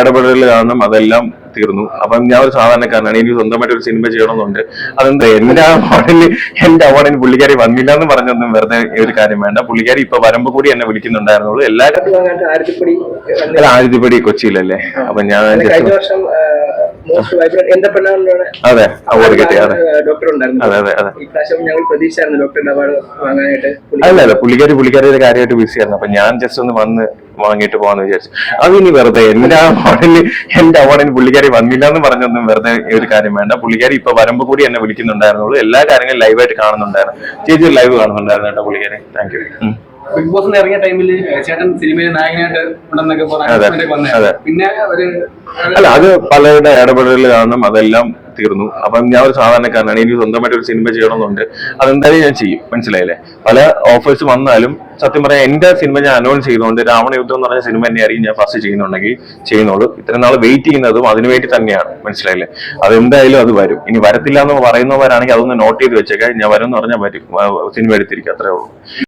ഇടപെടൽ കാരണം അതെല്ലാം തീർന്നു. അപ്പം ഞാൻ ഒരു സാധാരണക്കാരനാണ്. എനിക്ക് സ്വന്തമായിട്ട് ഒരു സിനിമ ചെയ്യണമെന്നുണ്ട്. അതെന്താ? എന്റെ അവാർഡിന് എന്റെ അവാർഡിന് പുള്ളിക്കാരി വന്നില്ല എന്ന് പറഞ്ഞൊന്നും വെറുതെ ഒരു കാര്യം വേണ്ട. പുള്ളിക്കാരി ഇപ്പൊ വരുമ്പോ കൂടി എന്നെ വിളിക്കുന്നുണ്ടായിരുന്നുള്ളൂ. ആയിരത്തിപ്പടി അല്ല ആദ്യപടി കൊച്ചിയിലല്ലേ? അപ്പൊ ഞാൻ അതെ അവാർഡ് കിട്ടി അതെ. അതെ അതെ അതെ. അല്ല അല്ല പുള്ളിക്കാരി പുള്ളിക്കാരിയുടെ കാര്യമായിട്ട് ബിസി ആയിരുന്നു. അപ്പൊ ഞാൻ ജസ്റ്റ് ഒന്ന് വന്ന് വാങ്ങിയിട്ട് പോവാന്ന് വിചാരിച്ചു. അത് ഇനി വെറുതെ എന്റെ അവാർഡിന് എന്റെ അവാർഡിന് പുള്ളിക്കാരി വന്നില്ല എന്ന് പറഞ്ഞൊന്നും വെറുതെ ഒരു കാര്യം വേണ്ട. പുള്ളിക്കാരി ഇപ്പൊ വരുമ്പോ കൂടി എന്നെ വിളിക്കുന്നുണ്ടായിരുന്നുള്ളൂ. എല്ലാ കാര്യങ്ങളും ലൈവായിട്ട് കാണുന്നുണ്ടായിരുന്നു. ചേച്ചി ലൈവ് കാണുന്നുണ്ടായിരുന്നു കേട്ടോ പുള്ളിക്കാരി. താങ്ക് യു ബിഗ് ബോസിൽ ഇറങ്ങിയ ടൈമിൽ ചേട്ടൻ സിനിമയിൽ നായകനായിട്ട് ഉണ്ടെന്നൊക്കെ പറഞ്ഞ. പിന്നെ ഒരു അല്ല അത് പലരുടെ ഇടപെടലുകൾ കാരണം അതെല്ലാം തീർന്നു. അപ്പം ഞാൻ ഒരു സാധാരണക്കാരനാണ്. എനിക്ക് സ്വന്തമായിട്ട് ഒരു സിനിമ ചെയ്യണമെന്നുണ്ട്. അതെന്തായാലും ഞാൻ ചെയ്യും. മനസ്സിലായില്ലേ? പല ഓഫേഴ്സ് വന്നാലും സത്യം പറയാൻ എന്റെ സിനിമ ഞാൻ അനൗൺസ് ചെയ്തുകൊണ്ട് രാവണയുദ്ധം എന്ന് പറഞ്ഞ സിനിമ തന്നെയായിരിക്കും ഞാൻ ഫസ്റ്റ് ചെയ്യുന്നുണ്ടെങ്കിൽ ചെയ്യുന്നുള്ളൂ. ഇത്രയും നാൾ വെയിറ്റ് ചെയ്യുന്നതും അതിനുവേണ്ടി തന്നെയാണ്. മനസ്സിലായില്ലേ? അതെന്തായാലും അത് വരും. ഇനി വരത്തില്ല എന്ന് പറയുന്നവരാണെങ്കിൽ അതൊന്ന് നോട്ട് ചെയ്ത് വെച്ചേക്കാം. ഞാൻ വരും എന്ന് പറഞ്ഞാൽ വരും. സിനിമ എടുത്തിരിക്കും. അത്രേ ഉള്ളൂ.